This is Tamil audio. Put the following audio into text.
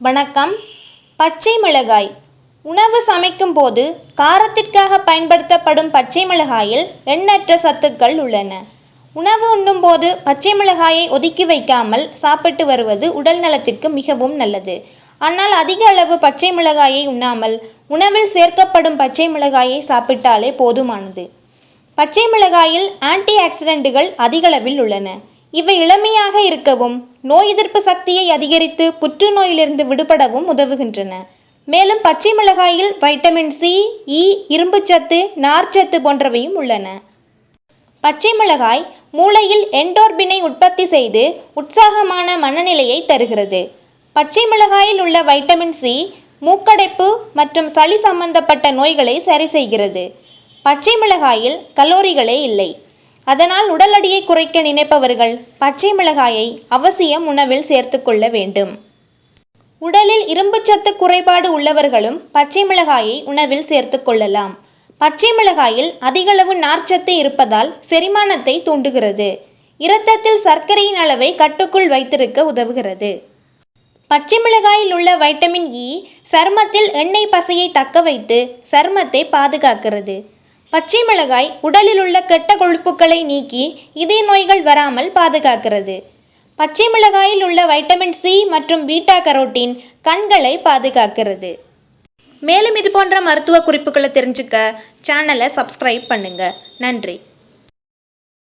வணக்கம். பச்சை மிளகாய். உணவு சமைக்கும் போது காரத்திற்காக பயன்படுத்தப்படும் பச்சை மிளகாயில் எண்ணற்ற சத்துக்கள் உள்ளன. உணவு உண்ணும்போது பச்சை மிளகாயை ஒதுக்கி வைக்காமல் சாப்பிட்டு வருவது உடல் நலத்திற்கு மிகவும் நல்லது. ஆனால் அதிக அளவு பச்சை மிளகாயை உண்ணாமல் உணவில் சேர்க்கப்படும் பச்சை மிளகாயை சாப்பிட்டாலே போதுமானது. பச்சை மிளகாயில் ஆன்டி ஆக்சிடென்ட்டுகள் அதிகளவில் உள்ளன. இவை இளமையாக இருக்கவும் நோய் எதிர்ப்பு சக்தியை அதிகரித்து புற்றுநோயிலிருந்து விடுபடவும் உதவுகின்றன. மேலும் பச்சை மிளகாயில் வைட்டமின் சி e, இ இரும்புச்சத்து நார்ச்சத்து போன்றவையும் உள்ளன. பச்சை மிளகாய் மூளையில் என்டோர்பினை உற்பத்தி செய்து உற்சாகமான மனநிலையை தருகிறது. பச்சை மிளகாயில் உள்ள வைட்டமின் சி மூக்கடைப்பு மற்றும் சளி சம்பந்தப்பட்ட நோய்களை சரி செய்கிறது. பச்சை மிளகாயில் கலோரிகளே இல்லை. அதனால் உடல் அடியை குறைக்க நினைப்பவர்கள் பச்சை மிளகாயை அவசியம் உணவில் சேர்த்துக்கொள்ள வேண்டும். உடலில் இரும்புச்சத்து குறைபாடு உள்ளவர்களும் பச்சை மிளகாயை உணவில் சேர்த்துக் கொள்ளலாம். பச்சை மிளகாயில் அதிகளவு நார்ச்சத்து இருப்பதால் செரிமானத்தை தூண்டுகிறது. இரத்தத்தில் சர்க்கரையின் அளவை கட்டுக்குள் வைத்திருக்க உதவுகிறது. பச்சை மிளகாயில் உள்ள வைட்டமின் இ சருமத்தில் எண்ணெய் பசையை தக்க வைத்து சருமத்தை பாதுகாக்கிறது. பச்சை மிளகாய் உடலில் உள்ள கெட்ட கொழுப்புகளை நீக்கி இதய நோய்கள் வராமல் பாதுகாக்கிறது. பச்சை மிளகாயில் உள்ள வைட்டமின் சி மற்றும் பீட்டா கரோட்டின் கண்களை பாதுகாக்கிறது. மேலும் இது போன்ற மருத்துவ குறிப்புகளை தெரிஞ்சுக்க சேனலை சப்ஸ்கிரைப் பண்ணுங்க. நன்றி.